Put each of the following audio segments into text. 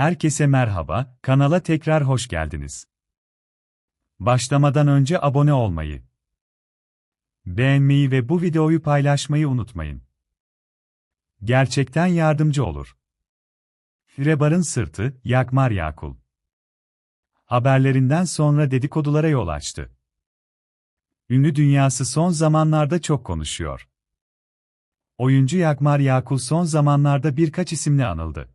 Herkese merhaba, kanala tekrar hoş geldiniz. Başlamadan önce abone olmayı, beğenmeyi ve bu videoyu paylaşmayı unutmayın. Gerçekten yardımcı olur. Firebar'ın sırtı, Yakmar Yakul. Haberlerinden sonra dedikodulara yol açtı. Ünlü dünyası son zamanlarda çok konuşuyor. Oyuncu Yakmar Yakul son zamanlarda birkaç isimle anıldı.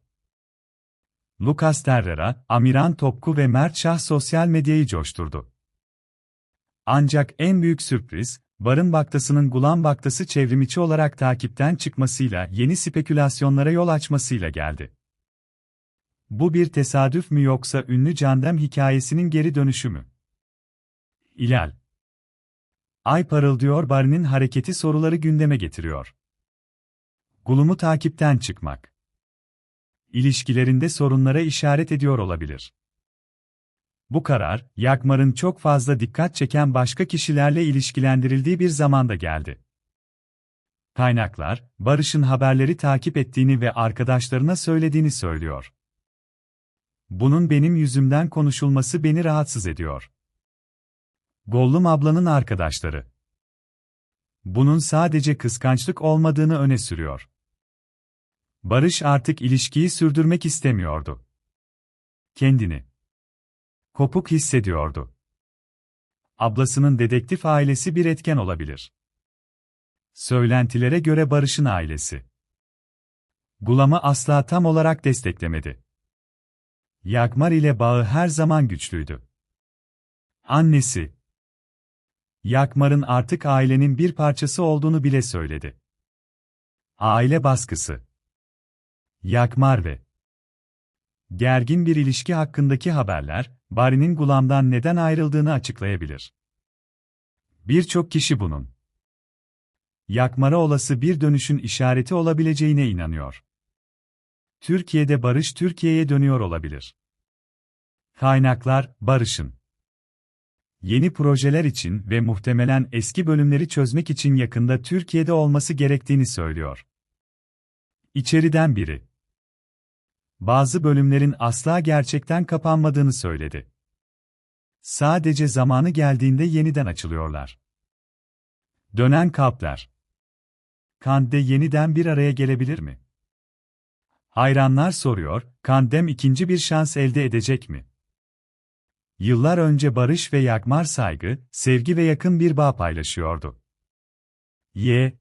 Lucas Terrera, Amiran Topku ve Mert Şah sosyal medyayı coşturdu. Ancak en büyük sürpriz, Barın Baktası'nın Gulan Baktası çevrimiçi olarak takipten çıkmasıyla yeni spekülasyonlara yol açmasıyla geldi. Bu bir tesadüf mü yoksa ünlü Candem hikayesinin geri dönüşü mü? İlal Ay parıldıyor Barın'ın hareketi soruları gündeme getiriyor. Gulum'u takipten çıkmak ilişkilerinde sorunlara işaret ediyor olabilir. Bu karar, Yakmar'ın çok fazla dikkat çeken başka kişilerle ilişkilendirildiği bir zamanda geldi. Kaynaklar, Barış'ın haberleri takip ettiğini ve arkadaşlarına söylediğini söylüyor. Bunun benim yüzümden konuşulması beni rahatsız ediyor. Gollum ablanın arkadaşları. Bunun sadece kıskançlık olmadığını öne sürüyor. Barış artık ilişkiyi sürdürmek istemiyordu. Kendini kopuk hissediyordu. Ablasının dedektif ailesi bir etken olabilir. Söylentilere göre Barış'ın ailesi Gulam'ı asla tam olarak desteklemedi. Yakmar ile bağı her zaman güçlüydü. Annesi Yakmar'ın artık ailenin bir parçası olduğunu bile söyledi. Aile baskısı Yakmar ve gergin bir ilişki hakkındaki haberler, Bari'nin Gulam'dan neden ayrıldığını açıklayabilir. Birçok kişi bunun Yakmar'a olası bir dönüşün işareti olabileceğine inanıyor. Türkiye'de barış Türkiye'ye dönüyor olabilir. Kaynaklar, barışın yeni projeler için ve muhtemelen eski bölümleri çözmek için yakında Türkiye'de olması gerektiğini söylüyor. İçeriden biri bazı bölümlerin asla gerçekten kapanmadığını söyledi. Sadece zamanı geldiğinde yeniden açılıyorlar. Dönen kalpler. Kande yeniden bir araya gelebilir mi? Hayranlar soruyor, Kandem ikinci bir şans elde edecek mi? Yıllar önce Barış ve Yakmar saygı, sevgi ve yakın bir bağ paylaşıyordu. Y,